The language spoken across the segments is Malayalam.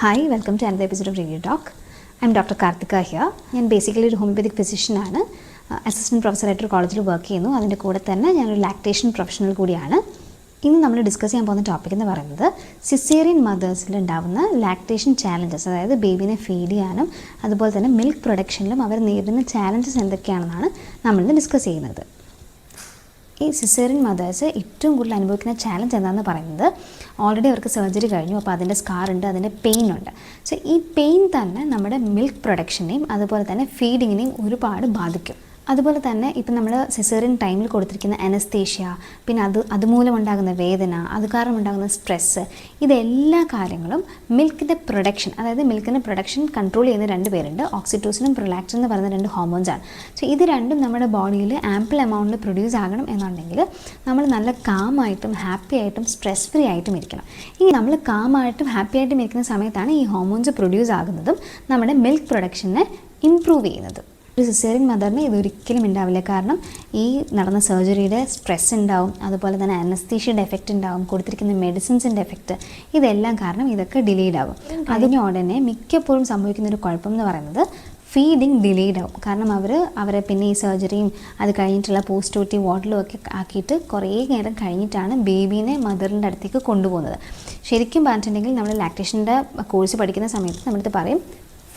Hi welcome to another episode of radio talk I'm doctor Karthika here ഞാൻ ബേസിക്കലി ഒരു ഹോമിയോപ്പതിക് ഫിസിഷ്യനാണ് അസിസ്റ്റന്റ് പ്രൊഫസറായിട്ട് ഒരു കോളേജിൽ വർക്ക് ചെയ്യുന്നു. അതിന്റെ കൂടെ തന്നെ ഞാനൊരു ലാക്ടേഷൻ പ്രൊഫഷണൽ കൂടിയാണ്. ഇന്ന് നമ്മൾ ഡിസ്കസ് ചെയ്യാൻ പോകുന്ന ടോപ്പിക് എന്ന് പറയുന്നത് സിസേറിയൻ മദേഴ്സിൽ ഉണ്ടാകുന്ന ലാക്ടേഷൻ ചാലഞ്ചസ് അതായത് ബേബിനെ ഫീഡ് ചെയ്യാനും അതുപോലെ തന്നെ മിൽക്ക് പ്രൊഡക്ഷനിലും അവർ നേരിടുന്ന ചാലഞ്ചസ് എന്തൊക്കെയാണെന്നാണ് നമ്മളിന്ന് ഡിസ്കസ് ചെയ്യുന്നത്. ഈ സിസേറിയൻ മദേഴ്സ് ഏറ്റവും കൂടുതൽ അനുഭവിക്കുന്ന ചാലഞ്ച് എന്താണെന്ന് പറയുന്നത് ഓൾറെഡി അവർക്ക് സർജറി കഴിഞ്ഞു അപ്പോൾ അതിന്റെ സ്കാർ ഉണ്ട് അതിന്റെ പെയിൻ ഉണ്ട്. സോ ഈ പെയിൻ തന്നെ നമ്മുടെ മിൽക്ക് പ്രൊഡക്ഷനെയും അതുപോലെ തന്നെ ഫീഡിങ്ങിനെയും ഒരുപാട് ബാധിക്കും. അതുപോലെ തന്നെ ഇപ്പം നമ്മൾ സെസേറിയൻ ടൈമിൽ കൊടുത്തിരിക്കുന്ന അനസ്തേഷ്യ പിന്നെ അത് അതുമൂലം ഉണ്ടാകുന്ന വേദന അത് കാരണം ഉണ്ടാകുന്ന സ്ട്രെസ്സ് ഇതെല്ലാ കാര്യങ്ങളും മിൽക്കിന്റെ പ്രൊഡക്ഷൻ അതായത് മിൽക്കിന്റെ പ്രൊഡക്ഷൻ കൺട്രോൾ ചെയ്യുന്ന രണ്ട് പേരുണ്ട്. ഓക്സിറ്റോസിനും പ്രൊലാക്റ്റിൻ എന്ന് പറയുന്ന രണ്ട് ഹോർമോൺസാണ് സോ ഇത് രണ്ടും നമ്മുടെ ബോഡിയിൽ ആംപിൾ എമൗണ്ടിൽ പ്രൊഡ്യൂസ് ആകണം എന്നുണ്ടെങ്കിൽ നമ്മൾ നല്ല കാമായിട്ടും ഹാപ്പി ആയിട്ടും സ്ട്രെസ് ഫ്രീ ആയിട്ടും ഇരിക്കണം. ഇനി നമ്മൾ കാമായിട്ടും ഹാപ്പി ആയിട്ടും ഇരിക്കുന്ന സമയത്താണ് ഈ ഹോർമോൺസ് പ്രൊഡ്യൂസ് ആകുന്നതും നമ്മുടെ മിൽക്ക് പ്രൊഡക്ഷനെ ഇമ്പ്രൂവ് ചെയ്യുന്നതും. ഒരു സിസേറിയൻ മദറിന് ഇതൊരിക്കലും ഉണ്ടാവില്ല കാരണം ഈ നടന്ന സർജറിയുടെ സ്ട്രെസ് ഉണ്ടാവും അതുപോലെ തന്നെ അനസ്തീഷ്യയുടെ എഫക്റ്റ് ഉണ്ടാവും കൊടുത്തിരിക്കുന്ന മെഡിസിൻസിന്റെ എഫക്റ്റ് ഇതെല്ലാം കാരണം ഇതൊക്കെ ഡിലേഡ് ആവും. അതിനോടനെ മിക്കപ്പോഴും സംഭവിക്കുന്ന ഒരു കുഴപ്പം എന്ന് പറയുന്നത് ഫീഡിങ് ഡിലേഡ് ആവും. കാരണം അവർ അവരെ പിന്നെ ഈ സർജറിയും അത് കഴിഞ്ഞിട്ടുള്ള പോസ്റ്റ് ഓട്ടി വാർഡിലും ഒക്കെ ആക്കിയിട്ട് കുറേ നേരം കഴിഞ്ഞിട്ടാണ് ബേബീനെ മദറിന്റെ അടുത്തേക്ക് കൊണ്ടുപോകുന്നത്. ശരിക്കും പറഞ്ഞിട്ടുണ്ടെങ്കിൽ നമ്മൾ ലാക്ടേഷന്റെ കോഴ്സ് പഠിക്കുന്ന സമയത്ത് നമ്മളടുത്ത് പറയും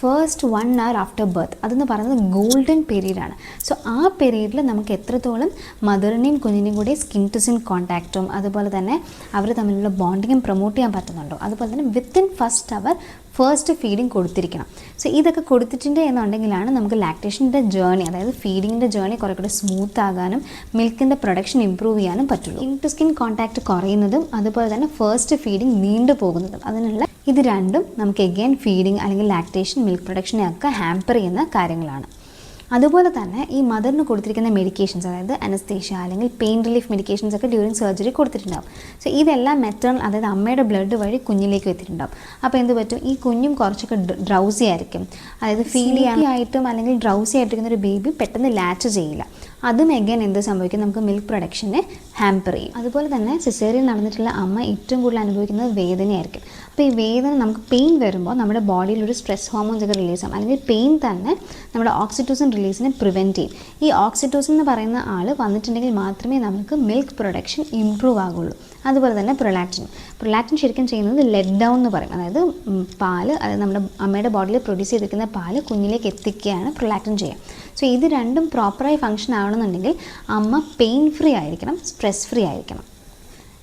first one hour after birth അതെന്ന് പറയുന്നത് ഗോൾഡൻ പീരീഡാണ് സോ ആ പീരീഡിൽ നമുക്ക് എത്രത്തോളം മദറിനെയും കുഞ്ഞിനെയും കൂടി സ്കിൻ ടു സ്കിൻ കോൺടാക്റ്റും അതുപോലെ തന്നെ അവർ തമ്മിലുള്ള ബോണ്ടിങ്ങും പ്രൊമോട്ട് ചെയ്യാൻ പറ്റുന്നുണ്ടോ? അതുപോലെ തന്നെ within first hour first feeding കൊടുത്തിരിക്കണം. So ഇതൊക്കെ കൊടുത്തിട്ടുണ്ട് എന്നുണ്ടെങ്കിലാണ് നമുക്ക് ലാക്ടേഷന്റെ ജേർണി അതായത് ഫീഡിങ്ങിന്റെ ജേർണി കുറേ കൂടെ സ്മൂത്ത് ആകാനും മിൽക്കിന്റെ പ്രൊഡക്ഷൻ ഇമ്പ്രൂവ് ചെയ്യാനും പറ്റുള്ളൂ. സ്കിൻ ടു സ്കിൻ കോൺടാക്റ്റ് കുറയുന്നതും അതുപോലെ തന്നെ ഫസ്റ്റ് ഫീഡിങ് നീണ്ടു പോകുന്നതും അതിനുള്ള ഇത് രണ്ടും നമുക്ക് എഗെയിൻ ഫീഡിങ് അല്ലെങ്കിൽ ലാക്ടേഷൻ മിൽക്ക് പ്രൊഡക്ഷനെ ഒക്കെ ഹാമ്പർ ചെയ്യുന്ന കാര്യങ്ങളാണ്. അതുപോലെ തന്നെ ഈ മദറിന് കൊടുത്തിരിക്കുന്ന മെഡിക്കേഷൻസ് അതായത് അനസ്തേഷ്യ അല്ലെങ്കിൽ പെയിൻ റിലീഫ് മെഡിക്കേഷൻസ് ഒക്കെ ഡ്യൂറിങ് സർജറി കൊടുത്തിട്ടുണ്ടാവും. സോ ഇതെല്ലാം മെറ്റേണൽ അതായത് അമ്മയുടെ ബ്ലഡ് വഴി കുഞ്ഞിലേക്ക് എത്തിയിട്ടുണ്ടാവും. അപ്പോൾ എന്ത് പറ്റും? ഈ കുഞ്ഞും കുറച്ചൊക്കെ ഡ്രൗസി ആയിരിക്കും. അതായത് ഫീൽ ആയിട്ടും അല്ലെങ്കിൽ ഡ്രൗസി ആയിട്ടിരിക്കുന്ന ഒരു ബേബി പെട്ടെന്ന് ലാച്ച് ചെയ്യില്ല. അതും എഗൈൻ എന്ത് സംഭവിക്കും? നമുക്ക് മിൽക്ക് പ്രൊഡക്ഷനെ ഹാമ്പർ ചെയ്യും. അതുപോലെ തന്നെ സിസേറിയൻ നടന്നിട്ടുള്ള അമ്മ ഏറ്റവും കൂടുതൽ അനുഭവിക്കുന്നത് വേദനയായിരിക്കും. അപ്പോൾ ഈ വേദന നമുക്ക് പെയിൻ വരുമ്പോൾ നമ്മുടെ ബോഡിയിൽ ഒരു സ്ട്രെസ് ഹോർമോൺസ് ഒക്കെ റിലീസ് ആകും അല്ലെങ്കിൽ പെയിൻ തന്നെ നമ്മുടെ ഓക്സിറ്റോസിൻ റിലീസിനെ പ്രിവെന്റ് ചെയ്യും. ഈ ഓക്സിറ്റോസിൻ എന്ന് പറയുന്ന ആൾ വന്നിട്ടുണ്ടെങ്കിൽ മാത്രമേ നമുക്ക് മിൽക്ക് പ്രൊഡക്ഷൻ ഇംപ്രൂവ് ആകുള്ളൂ. അതുപോലെ തന്നെ പ്രൊലാക്റ്റിൻ പ്രൊലാക്റ്റിൻ ശരിക്കും ചെയ്യുന്നത് ലെഡ് ഡൗൺ എന്ന് പറയും. അതായത് പാൽ അതായത് നമ്മുടെ അമ്മയുടെ ബോഡിയിൽ പ്രൊഡ്യൂസ് ചെയ്തിരിക്കുന്ന പാൽ കുഞ്ഞിലേക്ക് എത്തിക്കുകയാണ് പ്രൊലാക്റ്റിൻ ചെയ്യുക. സോ ഇത് രണ്ടും പ്രോപ്പറായി ഫങ്ഷൻ ആവണമെന്നുണ്ടെങ്കിൽ അമ്മ പെയിൻ ഫ്രീ ആയിരിക്കണം സ്ട്രെസ് ഫ്രീ ആയിരിക്കണം.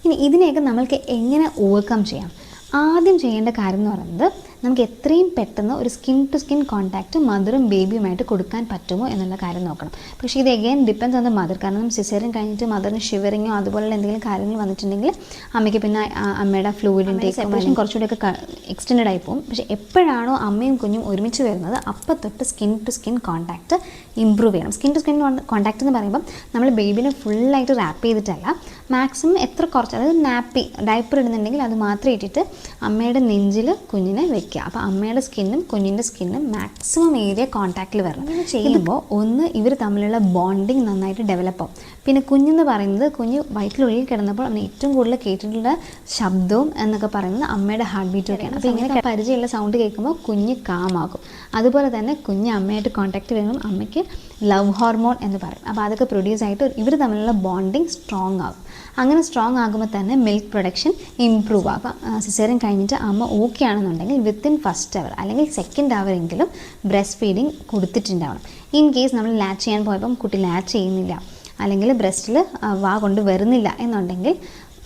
ഇനി ഇതിനെയൊക്കെ നമ്മൾക്ക് എങ്ങനെ ഓവർകം ചെയ്യാം? ആദ്യം ചെയ്യേണ്ട കാര്യം എന്ന് പറയുന്നത് നമുക്ക് എത്രയും പെട്ടെന്ന് ഒരു സ്കിൻ ടു സ്കിൻ കോൺടാക്റ്റ് മദറും ബേബിയുമായിട്ട് കൊടുക്കാൻ പറ്റുമോ എന്നുള്ള കാര്യം നോക്കണം. പക്ഷേ ഇത് again depends on the mother കാരണം സിസേറിയൻ കഴിഞ്ഞിട്ട് മദറിന് ഷിവറിങ്ങോ അതുപോലുള്ള എന്തെങ്കിലും കാര്യങ്ങൾ വന്നിട്ടുണ്ടെങ്കിൽ അമ്മയ്ക്ക് പിന്നെ അമ്മയുടെ ഫ്ലൂയിഡിന്റെ സെപ്പറേഷൻ കുറച്ചുകൂടെയൊക്കെ എക്സ്റ്റെൻഡ് ആയി പോകും. പക്ഷേ എപ്പോഴാണോ അമ്മയും കുഞ്ഞും ഒരുമിച്ച് വരുന്നത് അപ്പം തൊട്ട് skin to skin contact improve ചെയ്യണം. സ്കിൻ ടു സ്കിൻ കോൺടാക്റ്റ് എന്ന് പറയുമ്പോൾ നമ്മൾ ബേബിനെ ഫുള്ളായിട്ട് റാപ്പ് ചെയ്തിട്ടല്ല മാക്സിമം എത്ര കുറച്ച് അതായത് നാപ്പി ഡയപ്പർ ഇടുന്നുണ്ടെങ്കിൽ അത് മാത്രം ഇട്ടിട്ട് അമ്മയുടെ നെഞ്ചിൽ കുഞ്ഞിനെ വെക്കുക അപ്പോൾ അമ്മയുടെ സ്കിന്നും കുഞ്ഞിന്റെ സ്കിന്നും മാക്സിമം ഏരിയ കോൺടാക്റ്റിൽ വരണം. അങ്ങനെ ചെയ്യുമ്പോൾ ഒന്ന് ഇവർ തമ്മിലുള്ള ബോണ്ടിങ് നന്നായിട്ട് ഡെവലപ്പ് ആവും. പിന്നെ കുഞ്ഞെന്ന് പറയുന്നത് കുഞ്ഞ് വയറ്റിലുള്ളിൽ കിടന്നപ്പോൾ അവന് ഏറ്റവും കൂടുതൽ കേട്ടിട്ടുള്ള ശബ്ദവും എന്നൊക്കെ പറയുന്നത് അമ്മയുടെ ഹാർട്ട് ബീറ്റ് ഒക്കെയാണ്. അപ്പോൾ ഇങ്ങനെ പരിചയമുള്ള സൗണ്ട് കേൾക്കുമ്പോൾ കുഞ്ഞ് കാമാകും അതുപോലെ തന്നെ കുഞ്ഞ് അമ്മയായിട്ട് കോൺടാക്റ്റ് വരുമ്പോൾ അമ്മയ്ക്ക് ലവ് ഹോർമോൺ എന്ന് പറയും. അപ്പോൾ അതൊക്കെ പ്രൊഡ്യൂസ് ആയിട്ട് ഇവർ തമ്മിലുള്ള ബോണ്ടിങ് സ്ട്രോങ് ആകും. അങ്ങനെ സ്ട്രോങ് ആകുമ്പോൾ തന്നെ മിൽക്ക് പ്രൊഡക്ഷൻ ഇമ്പ്രൂവ് ആകും. സിസേറിയൻ കഴിഞ്ഞിട്ട് അമ്മ ഓക്കെ ആണെന്നുണ്ടെങ്കിൽ വിത്തിൻ ഫസ്റ്റ് അവർ അല്ലെങ്കിൽ സെക്കൻഡ് അവറെങ്കിലും ബ്രസ്റ്റ് ഫീഡിങ് കൊടുത്തിട്ടുണ്ടാവണം. ഇൻ കേസ് നമ്മൾ ലാച്ച് ചെയ്യാൻ പോയപ്പം കുട്ടി ലാച്ച് ചെയ്യുന്നില്ല. അല്ലെങ്കിൽ ബ്രസ്റ്റിൽ വാ കൊണ്ട് വരുന്നില്ല എന്നുണ്ടെങ്കിൽ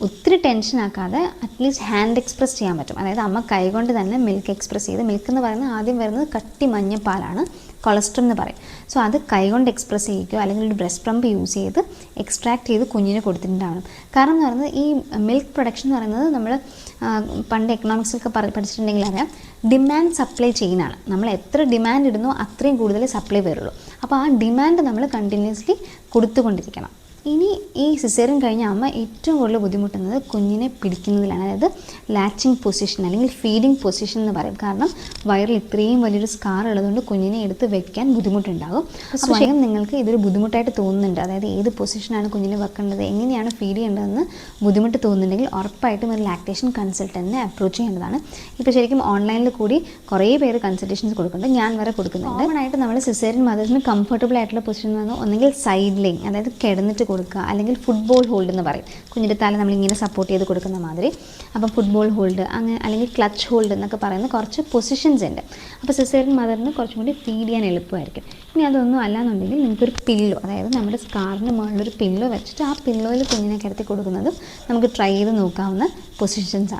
ഒത്തിരി ടെൻഷൻ ആക്കാതെ അറ്റ്ലീസ്റ്റ് ഹാൻഡ് എക്സ്പ്രസ് ചെയ്യാൻ പറ്റും. അതായത് അമ്മ കൈകൊണ്ട് തന്നെ മിൽക്ക് എക്സ്പ്രസ് ചെയ്ത് മിൽക്ക് എന്ന് പറയുന്നത് ആദ്യം വരുന്നത് കട്ടി മഞ്ഞപ്പാലാണ് കൊളസ്ട്രോൾ എന്ന് പറയും. സോ അത് കൈകൊണ്ട് എക്സ്പ്രസ് ചെയ്യുകയോ അല്ലെങ്കിൽ ഒരു ബ്രസ്റ്റ് പമ്പ് യൂസ് ചെയ്ത് എക്സ്ട്രാക്ട് ചെയ്ത് കുഞ്ഞിന് കൊടുത്തിട്ടുണ്ടാവണം. കാരണം എന്ന് പറയുന്നത് ഈ മിൽക്ക് പ്രൊഡക്ഷൻ എന്ന് പറയുന്നത് നമ്മൾ പണ്ട് എക്കണോമിക്സിലൊക്കെ പഠിച്ചിട്ടുണ്ടെങ്കിൽ അറിയാം ഡിമാൻഡ് സപ്ലൈ ചെയിനാണ് നമ്മൾ എത്ര ഡിമാൻഡ് ഇടുന്നോ അത്രയും കൂടുതൽ സപ്ലൈ വരുള്ളൂ. അപ്പോൾ ആ ഡിമാൻഡ് നമ്മൾ കണ്ടിന്യൂസ്ലി കൊടുത്തുകൊണ്ടിരിക്കണം. ഇനി ഈ സിസേറിയൻ കഴിഞ്ഞ അമ്മ ഏറ്റവും കൂടുതൽ ബുദ്ധിമുട്ടുന്നത് കുഞ്ഞിനെ പിടിക്കുന്നതിലാണ്. അതായത് ലാച്ചിങ് പൊസിഷൻ അല്ലെങ്കിൽ ഫീഡിങ് പൊസിഷൻ എന്ന് പറയും. കാരണം വയറിൽ ഇത്രയും വലിയൊരു സ്കാർ ഉള്ളതുകൊണ്ട് കുഞ്ഞിനെ എടുത്ത് വെക്കാൻ ബുദ്ധിമുട്ടുണ്ടാകും. സ്വയം നിങ്ങൾക്ക് ഇതൊരു ബുദ്ധിമുട്ടായിട്ട് തോന്നുന്നുണ്ട്. അതായത് ഏത് പൊസിഷനാണ് കുഞ്ഞിനെ വെക്കേണ്ടത് എങ്ങനെയാണ് ഫീഡ് ചെയ്യേണ്ടതെന്ന് ബുദ്ധിമുട്ട് തോന്നുന്നുണ്ടെങ്കിൽ ഉറപ്പായിട്ടും ഒരു ലാക്ടേഷൻ കൺസൾട്ടന്റിനെ അപ്രോച്ച് ചെയ്യേണ്ടതാണ്. ഇപ്പോൾ ശരിക്കും ഓൺലൈനിൽ കൂടി കുറേ പേര് കൺസൾട്ടേഷൻസ് കൊടുക്കുന്നുണ്ട്. ഞാൻ വരെ കൊടുക്കുന്നുണ്ട്. കോമൺ നമ്മൾ സിസേറിയൻ മദേഴ്സിന് കംഫർട്ടബിൾ ആയിട്ടുള്ള പൊസിഷൻ എന്ന് പറഞ്ഞാൽ ഒന്നെങ്കിൽ സൈഡ് ലൈൻ അതായത് കിടന്നിട്ട് കൊടുക്കുക. അല്ലെങ്കിൽ ഫുട്ബോൾ ഹോൾഡ് എന്ന് പറയും. കുഞ്ഞിന്റെ തല നമ്മളിങ്ങനെ സപ്പോർട്ട് ചെയ്ത് കൊടുക്കുന്ന മാതിരി. അപ്പം ഫുട്ബോൾ ഹോൾഡ് അങ്ങനെ അല്ലെങ്കിൽ ക്ലച്ച് ഹോൾഡ് എന്നൊക്കെ പറയുന്ന കുറച്ച് പൊസിഷൻസ് ഉണ്ട്. അപ്പോൾ സിസേറിയൻ മദറിന് കുറച്ചും കൂടി ഫീഡ് ചെയ്യാൻ എളുപ്പമായിരിക്കും. ഇനി അതൊന്നും അല്ലാന്നുണ്ടെങ്കിൽ നിങ്ങൾക്കൊരു പില്ലോ അതായത് നമ്മുടെ സ്കാറിന് മുകളിലൊരു പില്ലോ വെച്ചിട്ട് ആ പില്ലോയിൽ കുഞ്ഞിനെ കിടത്തി കൊടുക്കുന്നതും നമുക്ക് ട്രൈ ചെയ്ത് നോക്കാവുന്ന പൊസിഷൻസ്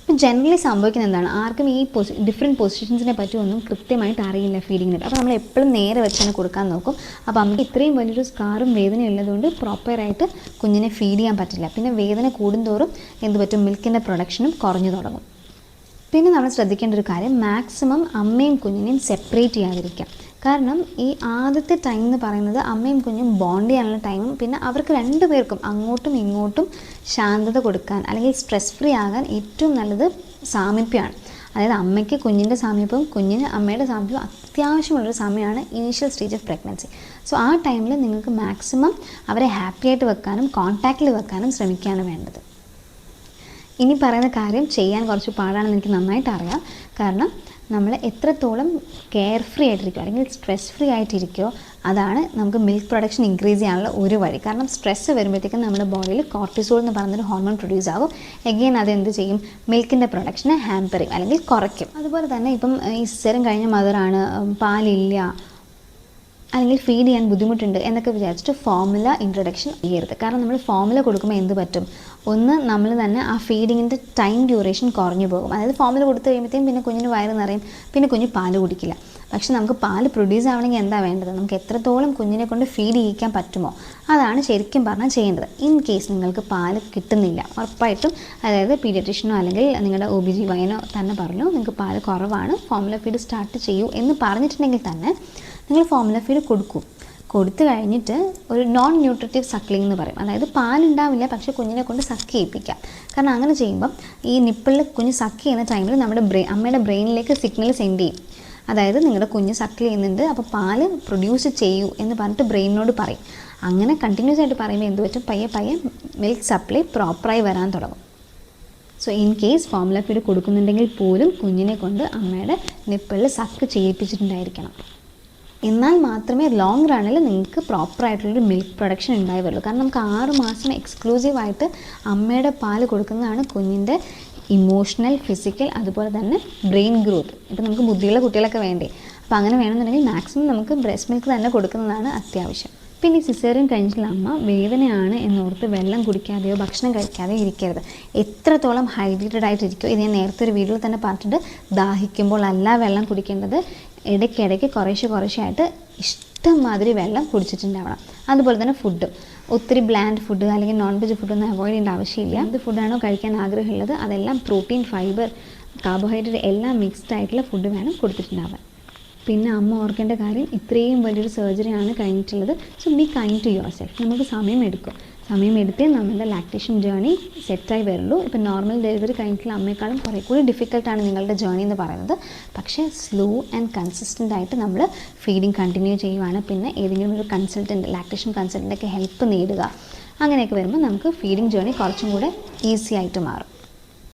ഇപ്പം ജനറലി സംഭവിക്കുന്നത് എന്താണ് ആർക്കും ഈ പൊസി ഡിഫറെന്റ് പൊസിഷൻസിനെ പറ്റി ഒന്നും കൃത്യമായിട്ട് അറിയില്ല ഫീഡിങ്ങിന് അപ്പോൾ നമ്മൾ എപ്പോഴും നേരെ വെച്ച് തന്നെ കൊടുക്കാൻ നോക്കും. അപ്പോൾ അമ്മയ്ക്ക് ഇത്രയും വലിയൊരു സ്കാറും വേദനയും ഉള്ളതുകൊണ്ട് പ്രോപ്പറായിട്ട് കുഞ്ഞിനെ ഫീഡ് ചെയ്യാൻ പറ്റില്ല. പിന്നെ വേദന കൂടുന്തോറും എന്ത് പറ്റും? മിൽക്കിന്റെ പ്രൊഡക്ഷനും കുറഞ്ഞു തുടങ്ങും. പിന്നെ നമ്മൾ ശ്രദ്ധിക്കേണ്ട ഒരു കാര്യം മാക്സിമം അമ്മയും കുഞ്ഞിനെയും സെപ്പറേറ്റ് ചെയ്യാതിരിക്കാം കാരണം ഈ ആദ്യത്തെ ടൈം എന്ന് പറയുന്നത് അമ്മയും കുഞ്ഞും ബോണ്ട് ചെയ്യാനുള്ള ടൈമും പിന്നെ അവർക്ക് രണ്ടുപേർക്കും അങ്ങോട്ടും ഇങ്ങോട്ടും ശാന്തത കൊടുക്കാൻ അല്ലെങ്കിൽ സ്ട്രെസ് ഫ്രീ ആകാൻ ഏറ്റവും നല്ലത് സാമീപ്യമാണ്. അതായത് അമ്മയ്ക്ക് കുഞ്ഞിന്റെ സാമീപ്യവും കുഞ്ഞിന് അമ്മയുടെ സാമീപ്യവും അത്യാവശ്യമുള്ളൊരു സമയമാണ് initial stage of pregnancy so ആ ടൈമിൽ നിങ്ങൾക്ക് മാക്സിമം അവരെ ഹാപ്പി ആയിട്ട് വെക്കാനും കോൺടാക്റ്റിൽ വെക്കാനും ശ്രമിക്കുകയാണ് വേണ്ടത്. ഇനി പറയുന്ന കാര്യം ചെയ്യാൻ കുറച്ച് പാടാണെന്ന് എനിക്ക് നന്നായിട്ട് അറിയാം. കാരണം നമ്മൾ എത്രത്തോളം കെയർ ഫ്രീ ആയിട്ടിരിക്കുമോ അല്ലെങ്കിൽ സ്ട്രെസ് ഫ്രീ ആയിട്ടിരിക്കുമോ അതാണ് നമുക്ക് മിൽക്ക് പ്രൊഡക്ഷൻ ഇൻക്രീസ് ചെയ്യാനുള്ള ഒരു വഴി. കാരണം സ്ട്രെസ്സ് വരുമ്പോഴത്തേക്കും നമ്മുടെ ബോഡിയിൽ കോർട്ടിസോൾ എന്ന് പറയുന്നൊരു ഹോർമോൺ പ്രൊഡ്യൂസ് ആകും എഗെയിൻ അതെന്ത് ചെയ്യും? മിൽക്കിന്റെ പ്രൊഡക്ഷനെ ഹാമ്പർ ചെയ്യും അല്ലെങ്കിൽ കുറയ്ക്കും. അതുപോലെ തന്നെ ഇപ്പം ഈ സിസേറിയൻ കഴിഞ്ഞ മദറാണ് പാലില്ല അല്ലെങ്കിൽ ഫീഡ് ചെയ്യാൻ ബുദ്ധിമുട്ടുണ്ട് എന്നൊക്കെ വിചാരിച്ചിട്ട് ഫോമുല ഇൻട്രൊഡക്ഷൻ ചെയ്യരുത്. കാരണം നമ്മൾ ഫോമുല കൊടുക്കുമ്പോൾ എന്ത് പറ്റും? ഒന്ന് നമ്മൾ തന്നെ ആ ഫീഡിങ്ങിന്റെ ടൈം ഡ്യൂറേഷൻ കുറഞ്ഞു പോകും. അതായത് ഫോമിൽ കൊടുത്തു കഴിയുമ്പോഴത്തേക്കും പിന്നെ കുഞ്ഞിന് വയറ് നിറയും പിന്നെ കുഞ്ഞ് പാൽ കുടിക്കില്ല. പക്ഷെ നമുക്ക് പാൽ പ്രൊഡ്യൂസ് ആവണമെങ്കിൽ എന്താ വേണ്ടത്? നമുക്ക് എത്രത്തോളം കുഞ്ഞിനെ കൊണ്ട് ഫീഡ് ചെയ്യിക്കാൻ പറ്റുമോ? അതാണ് ശരിക്കും പറഞ്ഞാൽ ചെയ്യേണ്ടത്. ഇൻ കേസ് നിങ്ങൾക്ക് പാൽ കിട്ടുന്നില്ല ഉറപ്പായിട്ടും അതായത് പീഡിയട്രീഷനോ അല്ലെങ്കിൽ നിങ്ങളുടെ ഒ ബി ജി വൈനോ തന്നെ പറഞ്ഞു നിങ്ങൾക്ക് പാൽ കുറവാണ് ഫോമുല ഫീഡ് സ്റ്റാർട്ട് ചെയ്യൂ എന്ന് പറഞ്ഞിട്ടുണ്ടെങ്കിൽ തന്നെ നിങ്ങൾ ഫോമുല ഫീഡ് കൊടുക്കും. കൊടുത്തു കഴിഞ്ഞിട്ട് ഒരു നോൺ ന്യൂട്രിറ്റീവ് സക്ലിംഗ് എന്ന് പറയും. അതായത് പാലുണ്ടാവില്ല പക്ഷേ കുഞ്ഞിനെ കൊണ്ട് സക്ക് ചെയ്യിപ്പിക്കാം. കാരണം അങ്ങനെ ചെയ്യുമ്പം ഈ നിപ്പിളിൽ കുഞ്ഞ് സക്ക് ചെയ്യുന്ന ടൈമിൽ നമ്മുടെ ബ്രെയിൻ അമ്മയുടെ ബ്രെയിനിലേക്ക് സിഗ്നൽ സെൻഡ് ചെയ്യും. അതായത് നിങ്ങളുടെ കുഞ്ഞ് സക്ക് ചെയ്യുന്നുണ്ട് അപ്പോൾ പാൽ പ്രൊഡ്യൂസ് ചെയ്യൂ എന്ന് പറഞ്ഞിട്ട് ബ്രെയിനിനോട് പറയും. അങ്ങനെ കണ്ടിന്യൂസ് ആയിട്ട് പറയുമ്പോൾ എന്ത് പറ്റും? പയ്യെ പയ്യെ മിൽക്ക് സപ്ലൈ പ്രോപ്പറായി വരാൻ തുടങ്ങും. So in case formula feed കൊടുക്കുന്നുണ്ടെങ്കിൽ പോലും കുഞ്ഞിനെ കൊണ്ട് അമ്മയുടെ നിപ്പിളിൽ സക്ക് ചെയ്യിപ്പിച്ചിട്ടുണ്ടായിരിക്കണം. എന്നാൽ മാത്രമേ ലോങ് റണ്ണിൽ നിങ്ങൾക്ക് പ്രോപ്പറായിട്ടുള്ളൊരു മിൽക്ക് പ്രൊഡക്ഷൻ ഉണ്ടായി വരുള്ളൂ കാരണം നമുക്ക് ആറ് മാസം എക്സ്ക്ലൂസീവായിട്ട് അമ്മയുടെ പാൽ കൊടുക്കുന്നതാണ് കുഞ്ഞിന്റെ ഇമോഷണൽ ഫിസിക്കൽ അതുപോലെ തന്നെ ബ്രെയിൻ ഗ്രോത്ത് ഇപ്പം നമുക്ക് ബുദ്ധിയുള്ള കുട്ടികളൊക്കെ വേണ്ടേ? അപ്പോൾ അങ്ങനെ വേണമെന്നുണ്ടെങ്കിൽ മാക്സിമം നമുക്ക് ബ്രസ്റ്റ് മിൽക്ക് തന്നെ കൊടുക്കുന്നതാണ് അത്യാവശ്യം. പിന്നെ സിസേറിയൻ കഴിഞ്ഞിട്ടുള്ള അമ്മ വേദനയാണ് എന്നോർത്ത് വെള്ളം കുടിക്കാതെയോ ഭക്ഷണം കഴിക്കാതെയോ ഇരിക്കരുത്. എത്രത്തോളം ഹൈഡ്രേറ്റഡ് ആയിട്ടിരിക്കുമോ ഇത് ഞാൻ നേരത്തെ ഒരു വീഡിയോയിൽ തന്നെ പറഞ്ഞിട്ടുണ്ട്. ദാഹിക്കുമ്പോൾ അല്ല വെള്ളം കുടിക്കേണ്ടത്. ഇടയ്ക്കിടയ്ക്ക് കുറേശ്ശെ കുറേശ്ശെ ആയിട്ട് ഇഷ്ടം മാതിരി വെള്ളം കുടിച്ചിട്ടുണ്ടാവണം. അതുപോലെ തന്നെ ഫുഡ് ഒത്തിരി ബ്ലാൻഡ് ഫുഡ് അല്ലെങ്കിൽ നോൺ വെജ് ഫുഡൊന്നും അവോയ്ഡ് ചെയ്യേണ്ട ആവശ്യമില്ല. എന്ത് ഫുഡാണോ കഴിക്കാൻ ആഗ്രഹമുള്ളത് അതെല്ലാം പ്രോട്ടീൻ ഫൈബർ കാർബോഹൈഡ്രേറ്റ് എല്ലാം മിക്സ്ഡ് ആയിട്ടുള്ള ഫുഡ് വേണം കൊടുത്തിട്ടുണ്ടാവാൻ. പിന്നെ അമ്മ ഓർക്കേണ്ട കാര്യം ഇത്രയും വലിയൊരു സർജറിയാണ് കഴിഞ്ഞിട്ടുള്ളത്. So be kind to yourself നമുക്ക് സമയം എടുക്കും. സമയം എടുത്തേ നമ്മുടെ ലാക്ടേഷൻ ജേണി സെറ്റായി വരുള്ളൂ ഇപ്പം നോർമൽ ഡെലിവറി കഴിഞ്ഞിട്ടുള്ള അമ്മയെക്കാളും കുറേ കൂടി ഡിഫിക്കൽട്ടാണ് നിങ്ങളുടെ ജേണി എന്ന് പറയുന്നത്. പക്ഷേ സ്ലോ ആൻഡ് കൺസിസ്റ്റന്റ് ആയിട്ട് നമ്മൾ ഫീഡിങ് കണ്ടിന്യൂ ചെയ്യുവാണ്. പിന്നെ ഏതെങ്കിലും ഒരു കൺസൾട്ടന്റ് ലാക്ടേഷൻ കൺസൾട്ടന്റൊക്കെ ഹെൽപ്പ് നേടുക. അങ്ങനെയൊക്കെ വരുമ്പോൾ നമുക്ക് ഫീഡിങ് ജേണി കുറച്ചും കൂടെ ഈസി ആയിട്ട് മാറും.